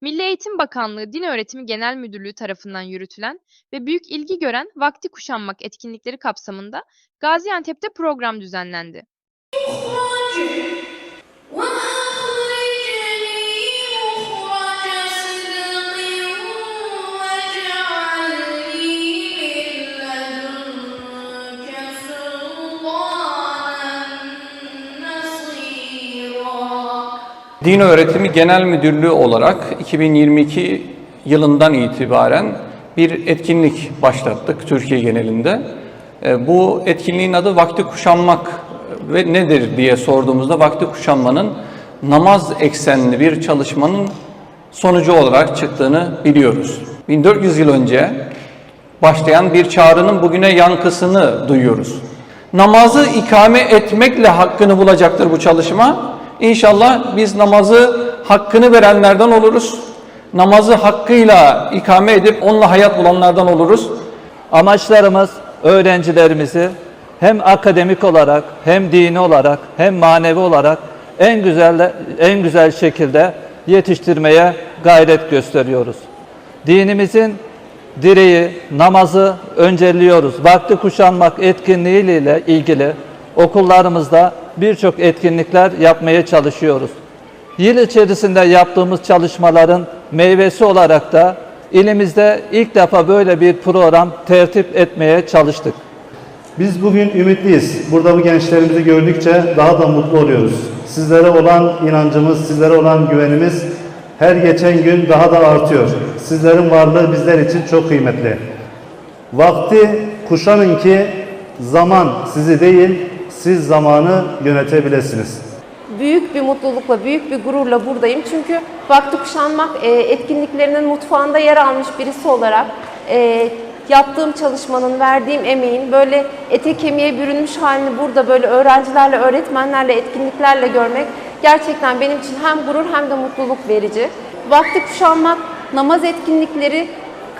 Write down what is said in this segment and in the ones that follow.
Milli Eğitim Bakanlığı Din Öğretimi Genel Müdürlüğü tarafından yürütülen ve büyük ilgi gören Vakti Kuşanmak etkinlikleri kapsamında Gaziantep'te program düzenlendi. Din Öğretimi Genel Müdürlüğü olarak 2022 yılından itibaren bir etkinlik başlattık Türkiye genelinde. E, Bu etkinliğin adı Vakti Kuşanmak ve nedir diye sorduğumuzda Vakti Kuşanmanın namaz eksenli bir çalışmanın sonucu olarak çıktığını biliyoruz. 1400 yıl önce başlayan bir çağrının bugüne yankısını duyuyoruz. Namazı ikame etmekle hakkını bulacaktır bu çalışma. İnşallah biz namazı hakkını verenlerden oluruz. Namazı hakkıyla ikame edip onunla hayat bulanlardan oluruz. Amaçlarımız öğrencilerimizi hem akademik olarak hem dini olarak hem manevi olarak en güzel en güzel şekilde yetiştirmeye gayret gösteriyoruz. Dinimizin direği, namazı öncelliyoruz. Vakti kuşanmak etkinliğiyle ilgili okullarımızda birçok etkinlikler yapmaya çalışıyoruz. Yıl içerisinde yaptığımız çalışmaların meyvesi olarak da ilimizde ilk defa böyle bir program tertip etmeye çalıştık. Biz bugün ümitliyiz. Burada bu gençlerimizi gördükçe daha da mutlu oluyoruz. Sizlere olan inancımız, sizlere olan güvenimiz her geçen gün daha da artıyor. Sizlerin varlığı bizler için çok kıymetli. Vakti kuşanın ki zaman sizi değil, siz zamanı yönetebilirsiniz. büyük bir mutlulukla, büyük bir gururla buradayım. Çünkü Vakti Kuşanmak e, etkinliklerinin mutfağında yer almış birisi olarak e, yaptığım çalışmanın, verdiğim emeğin böyle ete kemiğe bürünmüş halini burada böyle öğrencilerle, öğretmenlerle, etkinliklerle görmek gerçekten benim için hem gurur hem de mutluluk verici. Vakti Kuşanmak namaz etkinlikleri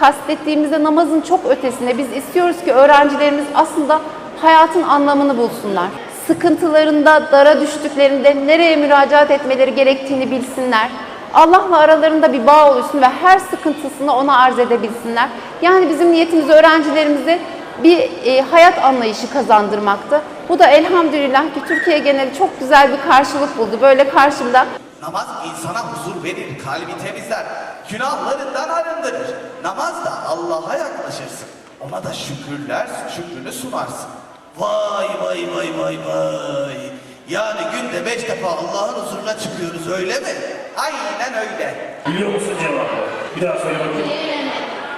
kastettiğimizde namazın çok ötesinde biz istiyoruz ki öğrencilerimiz aslında hayatın anlamını bulsunlar. Sıkıntılarında, dara düştüklerinde nereye müracaat etmeleri gerektiğini bilsinler. Allah'la aralarında bir bağ oluşsun ve her sıkıntısını ona arz edebilsinler. Yani bizim niyetimiz öğrencilerimize bir e, hayat anlayışı kazandırmaktı. Bu da elhamdülillah ki Türkiye geneli çok güzel bir karşılık buldu. Böyle karşımda Namaz insana huzur verir, kalbi temizler, günahlarından arındırır. Namazla Allah'a yaklaşırsın. Ona da şükürler, şükrünü sunarsın. Vay vay vay vay vay. Yani günde beş defa Allah'ın huzuruna çıkıyoruz öyle mi? Aynen öyle. Biliyor musun cevabı? Bir daha söyle bakayım.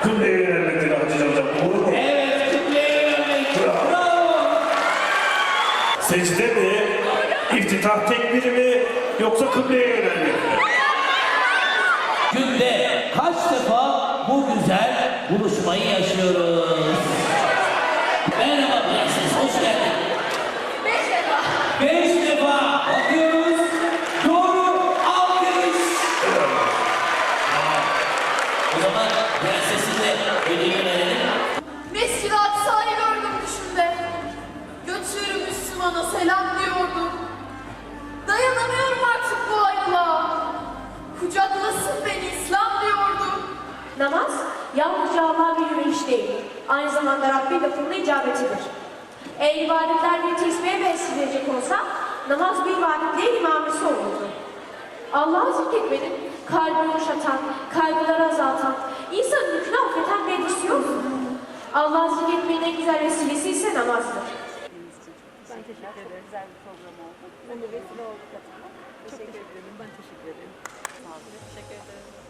Kıbleye yönelmektir Hacı Camca. Doğru mu? Evet, kıbleye yönelmek. Bravo. Secde mi? İftitah tekbiri mi? Yoksa kıbleye yönelmek mi? Günde kaç defa bu güzel buluşmayı yaşıyoruz? Merhaba Selam diyordum. Dayanamıyorum artık bu ayrılığa. Kucaklasın beni İslam diyordum. Namaz yalnızca Allah'a bir yürüyüş değil, aynı zamanda Rabbin lafının icabetidir. Eğer ibadetler bir tesbihe benzilecek olsa, namaz bir ibadet değil imamesi olurdu. Allah'ı zikretmenin kalbi yumuşatan, kaygıları azaltan, insanın yükünü affeden bir edisi yok. Allah'ı zikretmenin en güzel vesilesi ise namazdır teşekkür ederim. Çok güzel bir program oldu. Ben de vesile oldu. Çok teşekkür ederim. Ben teşekkür ederim. Sağ olun. Teşekkür ederim.